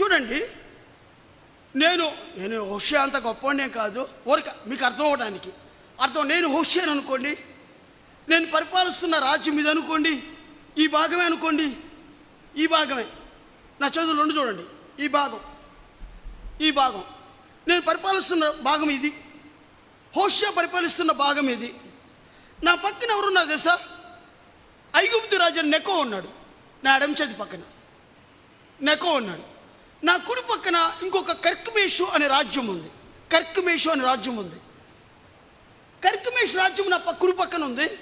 చూడండి. నేను నేను హుషియా అంత గొప్పనే కాదు. ఊరిక మీకు అర్థం అవడానికి అర్థం నేను హుషియాను అనుకోండి. నేను పరిపాలిస్తున్న రాజ్యం ఇది అనుకోండి. ఈ భాగమే అనుకోండి. ఈ భాగమే. నా చదువులు రెండు చూడండి. ఈ భాగం. ఈ భాగం. నేను పరిపాలిస్తున్న భాగం ఇది. హోషియా పరిపాలిస్తున్న భాగం ఇది. నా పక్కన ఎవరున్నారు తెలుసా? ఐగుప్తు రాజు నెకో ఉన్నాడు. నా ఎడమ చేతి పక్కన. నెకో ఉన్నాడు. నా కుడి పక్కన ఇంకొక కర్కమేషు అనే రాజ్యం ఉంది. కర్కమేషు అనే రాజ్యం ఉంది. కర్కమేష్ రాజ్యం నా కుడి పక్కన ఉంది.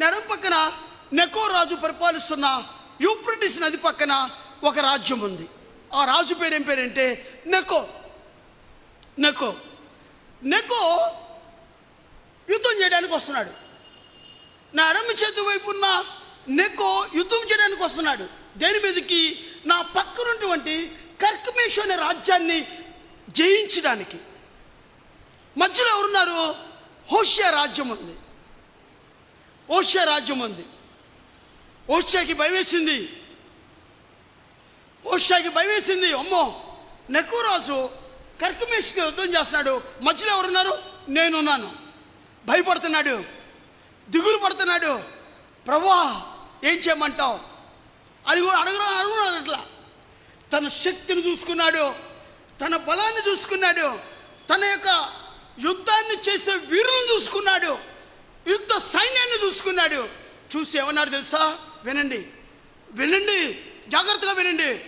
నా పక్కన నెకో రాజు పరిపాలిస్తున్న యూప్రటిస్ నది పక్కన ఒక రాజ్యం ఉంది. ఆ రాజు పేరు పేరంటే నెకో. నెకో. నెకో యుద్ధం చేయడానికి వస్తున్నాడు. నా ఎడమ చేతి వైపు ఉన్న నెకో యుద్ధం చేయడానికి వస్తున్నాడు. దేని మీదకి? నా పక్కనున్నటువంటి కర్కమేష్ అనే రాజ్యాన్ని జయించడానికి. మధ్యలో ఎవరున్నారు? హోషియా రాజ్యం ఉంది. ఓషియా రాజ్యం ఉంది. ఓషియాకి భయవేసింది ఓషియాకి భయవేసింది అమ్మో! నెక్కురాజు కర్కమేష్కి యుద్ధం చేస్తున్నాడు. మధ్యలో ఎవరున్నారు? నేనున్నాను. భయపడుతున్నాడు. దిగులు పడుతున్నాడు. ప్రభా ఏం చేయమంటావు? అని కూడా అడుగు అడుగున్నాడు అట్లా. తన శక్తిని చూసుకున్నాడు తన బలాన్ని చూసుకున్నాడు తన యొక్క యుద్ధాన్ని చేసే వీరులను చూసుకున్నాడు యుద్ధ సైన్యాన్ని చూసుకున్నాడు. చూసి ఏమన్నాడు తెలుసా? వినండి. వినండి. జాగ్రత్తగా వినండి.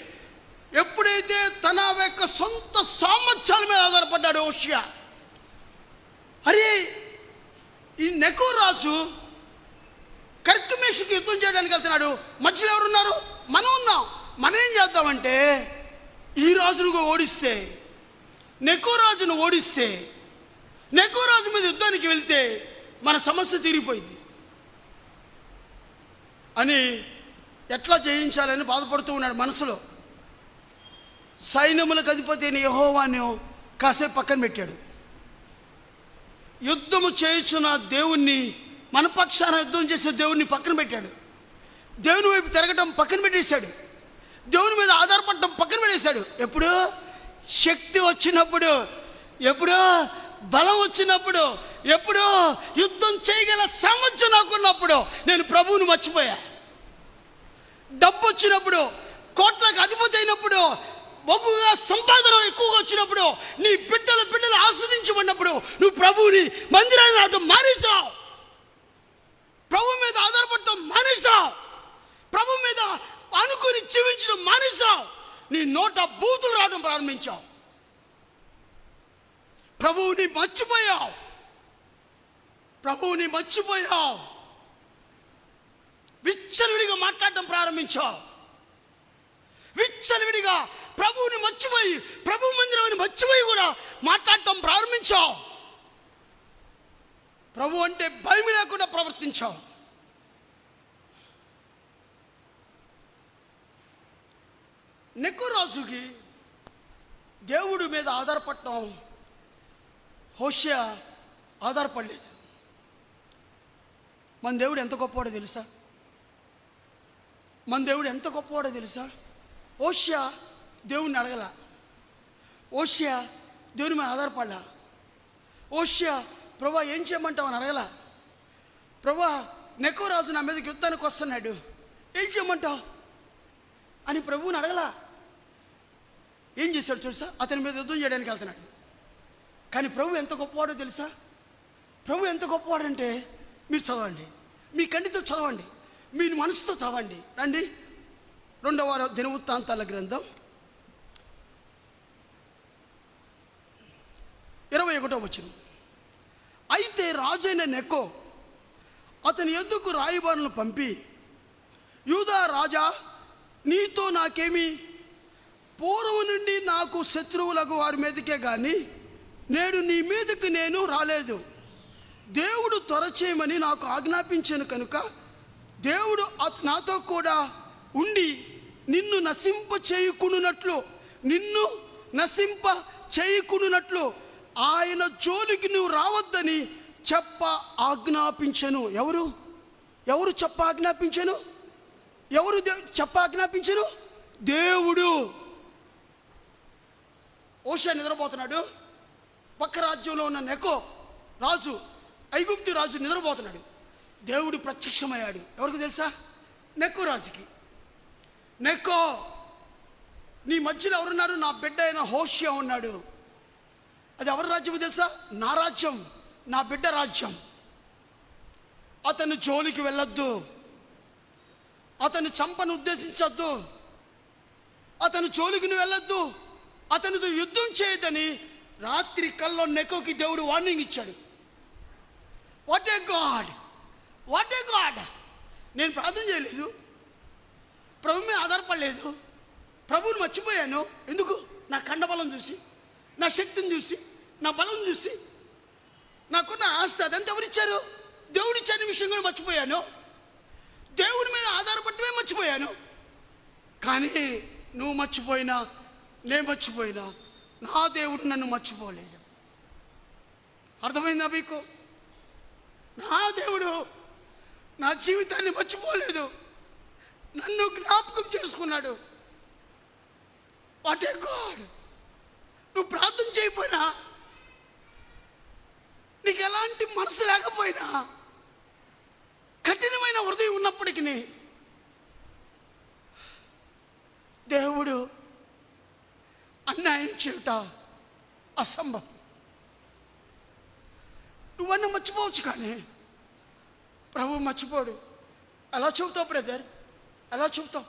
ఎప్పుడైతే తన యొక్క సొంత సామర్థ్యాల మీద ఆధారపడ్డాడు ఓషియా అరే ఈ నెకో రాజు కర్కమేషుకి యుద్ధం చేయడానికి వెళ్తున్నాడు. మధ్యలో ఎవరున్నారు? మనం ఉన్నాం మనం ఏం చేద్దామంటే ఈ రాజును ఓడిస్తే నెకో రాజును ఓడిస్తే నెకో రాజు మీద యుద్ధానికి వెళ్తే మన సమస్య తీరిపోయింది. అని ఎట్లా జయించాలని బాధపడుతూ ఉన్నాడు మనసులో. సైన్యములకు అధిపతి అయిన యహోవాను కాసేపు పక్కన పెట్టాడు. యుద్ధము చేయుచున్న దేవుణ్ణి మన పక్షాన యుద్ధం చేసే దేవుణ్ణి పక్కన పెట్టాడు. దేవుని వైపు తిరగటం పక్కన పెట్టేశాడు. దేవుని మీద ఆధారపడటం పక్కన పడేశాడు ఎప్పుడు? శక్తి వచ్చినప్పుడు. ఎప్పుడు? బలం వచ్చినప్పుడు. ఎప్పుడు? యుద్ధం చేయగల సామర్థ్యం నాకున్నప్పుడు. నేను ప్రభువుని మర్చిపోయా. డబ్బు వచ్చినప్పుడు కోట్లకు అధిపతి అయినప్పుడు బొగ్గుగా సంపాదన ఎక్కువగా వచ్చినప్పుడు నీ బిడ్డలు బిడ్డలు ఆస్వాదించబడినప్పుడు నువ్వు ప్రభువుని మందిరాన్ని రావటం మానేసావు ప్రభు మీద ఆధారపడటం మానేసావు ప్రభు మీద అనుకుని జీవించడం మానేశావు నీ నోట బూతులు రావడం ప్రారంభించావు. ప్రభువుని మర్చిపోయావు. ప్రభువుని మర్చిపోయావు. విచ్చలవిడిగా మాట్లాడటం ప్రారంభించావు. విచ్చలవిడిగా ప్రభువుని మర్చిపోయి ప్రభు మందిరాన్ని మర్చిపోయి కూడా మాట్లాడటం ప్రారంభించావు. ప్రభు అంటే భయం లేకుండా ప్రవర్తించావు. నెక్కురాజుకి దేవుడి మీద ఆధారపడటం హోషియా ఆధారపడలేదు. మన దేవుడు ఎంత గొప్పవాడో తెలుసా? మన దేవుడు ఎంత గొప్పవాడో తెలుసా? ఓషియా దేవుడిని అడగల. ఓషియా దేవుని మీద ఆధారపడలా. ఓషియా ప్రభా ఏం చేయమంటావు అని అడగల. ప్రభా నెక్కో రాజు నా మీదకి యుద్ధానికి వస్తున్నాడు. ఏం చేయమంటావు? అని ప్రభువుని అడగలా. ఏం చేశాడు తెలుసా? అతని మీద యుద్ధం చేయడానికి వెళ్తున్నాడు. కానీ ప్రభు ఎంత గొప్పవాడో తెలుసా? ప్రభు ఎంత గొప్పవాడంటే మీరు చదవండి. మీ కంటితో చదవండి. మీ మనసుతో చదవండి. రండి. రెండవ దినవృత్తాంతాల గ్రంథం. ఇరవై ఒకటో వచ్చిన అయితే రాజైన నెక్కో అతని ఎద్దుకు రాయబారులను పంపి యూదా రాజా నీతో నాకేమి? పూర్వం నుండి నాకు శత్రువులకు వారి మీదకే కానీ నేడు నీ మీదకు నేను రాలేదు. దేవుడు త్వరచేయమని నాకు ఆజ్ఞాపించాను కనుక దేవుడు అత- నాతో కూడా ఉండి నిన్ను నశింప చేయుకునున్నట్లు నిన్ను నశింప చేయుకునున్నట్లు ఆయన జోలికి నువ్వు రావద్దని చెప్ప ఆజ్ఞాపించను. ఎవరు? ఎవరు చెప్ప ఆజ్ఞాపించను? ఎవరు చెప్ప ఆజ్ఞాపించను దేవుడు. ఓషియా నిద్రపోతున్నాడు. పక్క రాజ్యంలో ఉన్న నెకో రాజు ఐగుప్తు రాజు నిద్రపోతున్నాడు. దేవుడు ప్రత్యక్షమయ్యాడు. ఎవరికి తెలుసా? నెక్కో రాజుకి. నెక్కో నీ మధ్యలో ఎవరున్నారు? నా బిడ్డ అయిన హోషియా ఉన్నాడు. అది ఎవరి రాజ్యం తెలుసా? నా రాజ్యం నా బిడ్డ రాజ్యం. అతను జోలికి వెళ్ళొద్దు. అతను చంపను ఉద్దేశించొద్దు. అతను చోలుకుని నువ్వు వెళ్ళొద్దు. అతనితో యుద్ధం చేయదని రాత్రి కల్లో నెకోకి దేవుడు వార్నింగ్ ఇచ్చాడు. What a god what a god నేను ప్రార్థన చేయలేదు. ప్రభు మీద ఆధారపడలేదు. ప్రభువుని మర్చిపోయాను. ఎందుకు? నా కండబలం చూసి నా శక్తిని చూసి నా బలం చూసి నాకున్న ఆస్తి అదంతా ఎవరిచ్చారు? దేవుడిచ్చారు విషయం కూడా మర్చిపోయాను. దేవుడి మీద ఆధారపడమే మర్చిపోయాను. కానీ నువ్వు మర్చిపోయినా నేను మర్చిపోయినా నా దేవుడు నన్ను మర్చిపోలేదు. అర్థమైందా మీకు? నా దేవుడు నా జీవితాన్ని మర్చిపోలేదు. నన్ను జ్ఞాపకం చేసుకున్నాడు. వాట్ ఏ గాడ్ నువ్వు ప్రార్థన చేయకపోయినా నీకు ఎలాంటి మనసు లేకపోయినా ఉన్నప్పటికీ దేవుడు అన్యాయం చేయుట అసంభవం. నువ్వన్నా మర్చిపోవచ్చు కానీ ప్రభు మర్చిపోడు. ఎలా చెబుతావు బ్రదర్? ఎలా చెబుతావు?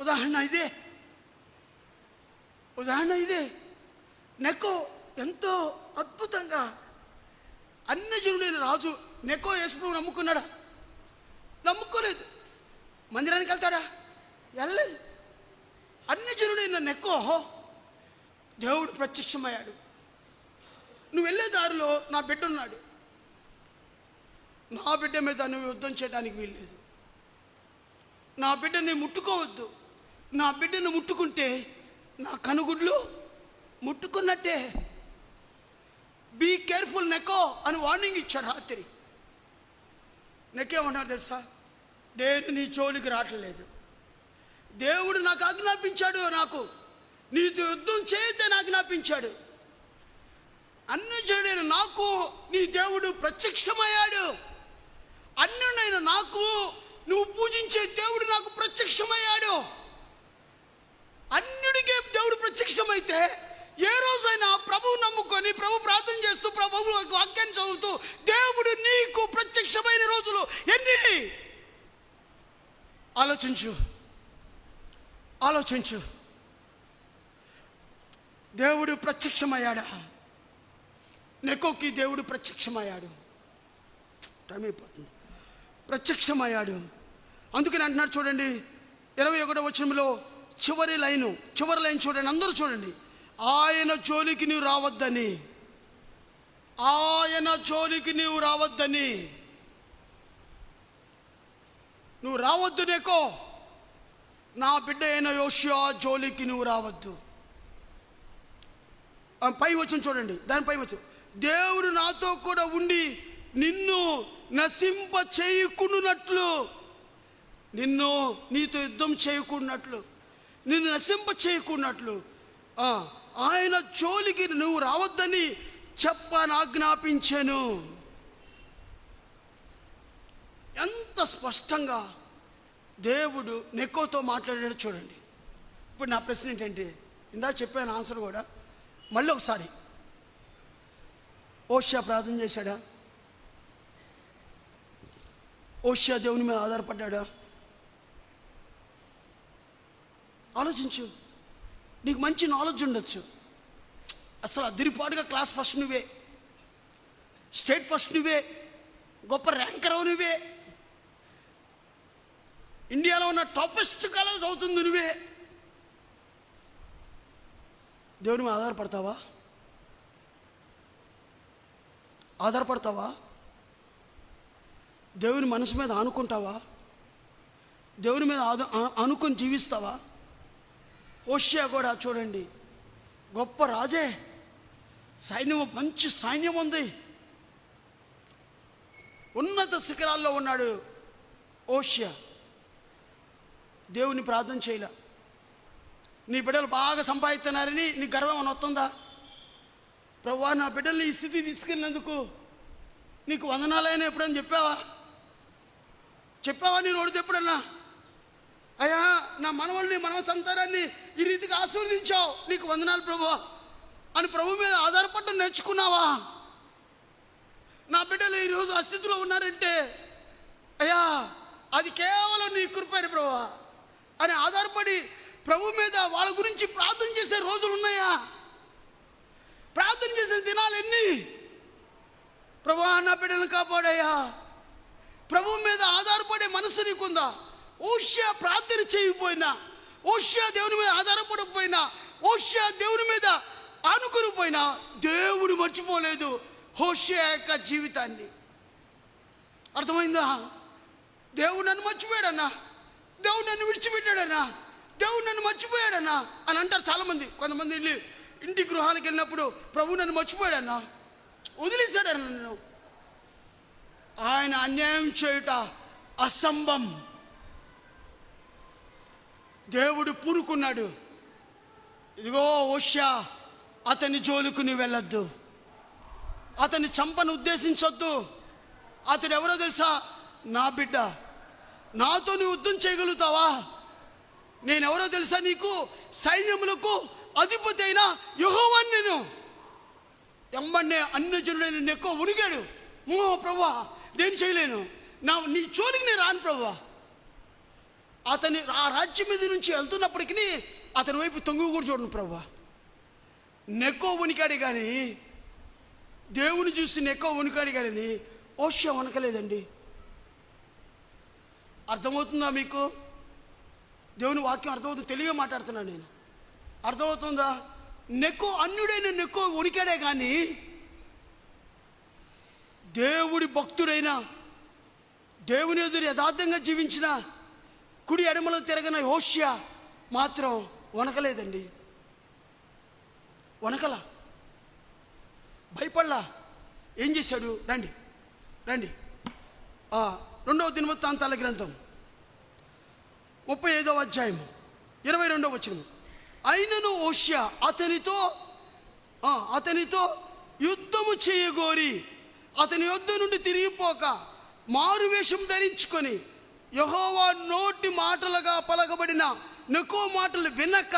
ఉదాహరణ ఇదే. ఉదాహరణ ఇదే. నెకో ఎంతో అద్భుతంగా అన్ని జనుడైన రాజు నెకో యేసుప్రభు నమ్ముకున్నాడా? నమ్ముకోలేదు. మందిరానికి వెళ్తాడా? వెళ్ళలేదు. అన్ని జనుడైన నెక్కో దేవుడు ప్రత్యక్షమయ్యాడు. నువ్వు వెళ్ళే దారిలో నా బిడ్డ ఉన్నాడు నా బిడ్డ మీద నువ్వు యుద్ధం చేయడానికి వీల్లేదు. నా బిడ్డని ముట్టుకోవద్దు. నా బిడ్డను ముట్టుకుంటే నా కనుగుడ్లు ముట్టుకున్నట్టే. బీ కేర్ఫుల్ నెక్కో అని వార్నింగ్ ఇచ్చాడు రాత్రి. నెక్కేమన్నారు తెలుసా? నేను నీ చోలికి రావట్లేదు. దేవుడు నాకు ఆజ్ఞాపించాడు నాకు. నీతో యుద్ధం చేయొద్దని ఆజ్ఞాపించాడు. అన్యుజుడైన నాకు నీ దేవుడు ప్రత్యక్షమయ్యాడు. అన్నుడైన నాకు నువ్వు పూజించే దేవుడు నాకు ప్రత్యక్షమయ్యాడు. అన్యుడికే దేవుడు ప్రత్యక్షమైతే ఏ రోజైనా ప్రభువు నమ్ముకొని ప్రభు ప్రార్థన చేస్తూ ప్రభువు వాక్యాన్ని చదువుతూ దేవుడు నీకు ప్రత్యక్షమైన రోజులు ఎన్ని? ఆలోచించు. ఆలోచించు. దేవుడు ప్రత్యక్షమయ్యాడా? నెకోకి దేవుడు ప్రత్యక్షమయ్యాడు. టైం అయిపోతుంది. ప్రత్యక్షమయ్యాడు. అందుకని అంటున్నాడు చూడండి ఇరవై ఒకటో వచనంలో చివరి లైను చివరి లైన్ చూడండి అందరూ చూడండి. ఆయన జోలికి నీవు రావద్దని. ఆయన జోలికి నీవు రావద్దని. నువ్వు రావద్దు నేకో. నా బిడ్డ అయిన యోషియా జోలికి నువ్వు రావద్దు. పై వచ్చిన చూడండి. దాని పై వచ్చు దేవుడు నాతో కూడా ఉండి నిన్ను నశింప చేయకున్నట్లు నిన్ను నీతో యుద్ధం చేయకున్నట్లు నిన్ను నశింప చేయకున్నట్లు ఆయన జోలికి నువ్వు రావద్దని చెప్పనాజ్ఞాపించాను ఎంత స్పష్టంగా దేవుడు నెక్కోతో మాట్లాడాడు చూడండి. ఇప్పుడు నా ప్రశ్న ఏంటంటే ఇందా చెప్పాను ఆన్సర్ కూడా. మళ్ళీ ఒకసారి. ఓషియా ప్రార్థన చేశాడా? ఓషియా దేవుని మీద ఆధారపడ్డాడా? ఆలోచించు. నీకు మంచి నాలెడ్జ్ ఉండొచ్చు. అసలు అదిరిపాటుగా క్లాస్ ఫస్ట్ నువ్వే. స్టేట్ ఫస్ట్ నువ్వే. గొప్ప ర్యాంకర్ నువ్వే ఇండియాలో ఉన్న టాపెస్ట్ కాలేజ్ అవుతుంది నువ్వే. దేవుని మీద ఆధారపడతావా? ఆధారపడతావా? దేవుని మనసు మీద ఆనుకుంటావా? దేవుని మీద ఆద అనుకుని జీవిస్తావా? ఓషియా కూడా చూడండి. గొప్ప రాజే. సైన్యం మంచి సైన్యం ఉంది. ఉన్నత శిఖరాల్లో ఉన్నాడు ఓషియా దేవుని ప్రార్థన చేయలే. నీ బిడ్డలు బాగా సంపాదిస్తున్నారని నీ గర్వం అని వస్తుందా? ప్రవ్వా నా బిడ్డల్ని ఈ స్థితి తీసుకెళ్ళినందుకు నీకు వందనాలైనా ఎప్పుడని చెప్పావా? చెప్పావా నీ నోడితే ఎప్పుడన్నా? అయ్యా నా మనవల్ని మనవ సంతానాన్ని ఈ రీతికి ఆశీర్వదించావు. నీకు వందనాలు ప్రభు అని ప్రభు మీద ఆధారపడడం నేర్చుకున్నావా? నా బిడ్డలు ఈరోజు అస్థితిలో ఉన్నారంటే అయ్యా అది కేవలం నీ కృపని ప్రభా అని ఆధారపడి ప్రభు మీద వాళ్ళ గురించి ప్రార్థన చేసే రోజులు ఉన్నాయా? ప్రార్థన చేసే దినాలు ఎన్ని? ప్రభా నా బిడ్డను కాపాడాయా ప్రభు మీద ఆధారపడే మనసు నీకుందా? ఓష్యా ప్రార్థన చేయకపోయినా ఓష్యా దేవుని మీద ఆధారపడకపోయినా ఓష్యా దేవుని మీద ఆనుకుని పోయినా దేవుడు మర్చిపోలేదు హోషియా యొక్క జీవితాన్ని. అర్థమైందా? దేవుడు నన్ను మర్చిపోయాడన్నా. దేవుడు నన్ను విడిచిపెట్టాడనా దేవుడు నన్ను మర్చిపోయాడన్నా? అని అంటారు చాలామంది. కొంతమంది వెళ్ళి ఇంటి గృహాలకు వెళ్ళినప్పుడు ప్రభు నన్ను మర్చిపోయాడన్నా? వదిలేశాడన్నా నన్ను? ఆయన అన్యాయం చేయుట అసంభం. దేవుడు పూరుకున్నాడు ఇదిగో ఓషా అతని జోలికి నువ్వు వెళ్ళొద్దు. అతని చంపను ఉద్దేశించొద్దు. అతడు ఎవరో తెలుసా? నా బిడ్డ. నాతో నువ్వు యుద్ధం చేయగలుగుతావా? నేనెవరో తెలుసా నీకు? సైన్యములకు అధిపతి అయిన యహోవాన్ని నేను. ఎమ్మన్నే అన్నజనుడైన ఎక్కువ ఉనిగాడు. మో ప్రభా నేను చేయలేను. నా నీ చోలికి నేను రాను ప్రభా అతని ఆ రాజ్యం మీద నుంచి వెళ్తున్నప్పటికీ అతని వైపు తొంగు కూడా చూడను ప్రభా నెక్కో ఉనికాడు కానీ దేవుని చూసి నెక్కో ఉనికాడు కానీ ఓష్యం వనకలేదండి అర్థమవుతుందా మీకు? దేవుని వాక్యం అర్థమవుతుంది తెలియ మాట్లాడుతున్నాను నేను. అర్థమవుతుందా? నెక్కో అన్యుడైన నెక్కో ఉనికాడే కానీ దేవుడి భక్తుడైన దేవుని ఎదురు యథార్థంగా జీవించిన కుడి ఎడమలు తిరగన హోష్య మాత్రం వనకలేదండి వనకల భయపడలా. ఏం చేశాడు? రండి. రండి. రెండవ దినవృత్తాంతాల గ్రంథం. ముప్పై ఐదవ అధ్యాయం ఇరవై రెండవ వచనం అయినను ఓషియా అతనితో ఆ, అతనితో యుద్ధము చేయగోరి అతని యుద్ధ నుండి తిరిగిపోక మారు వేషం ధరించుకొని యహోవా నోటి మాటలుగా పలకబడిన నెకో మాటలు వినక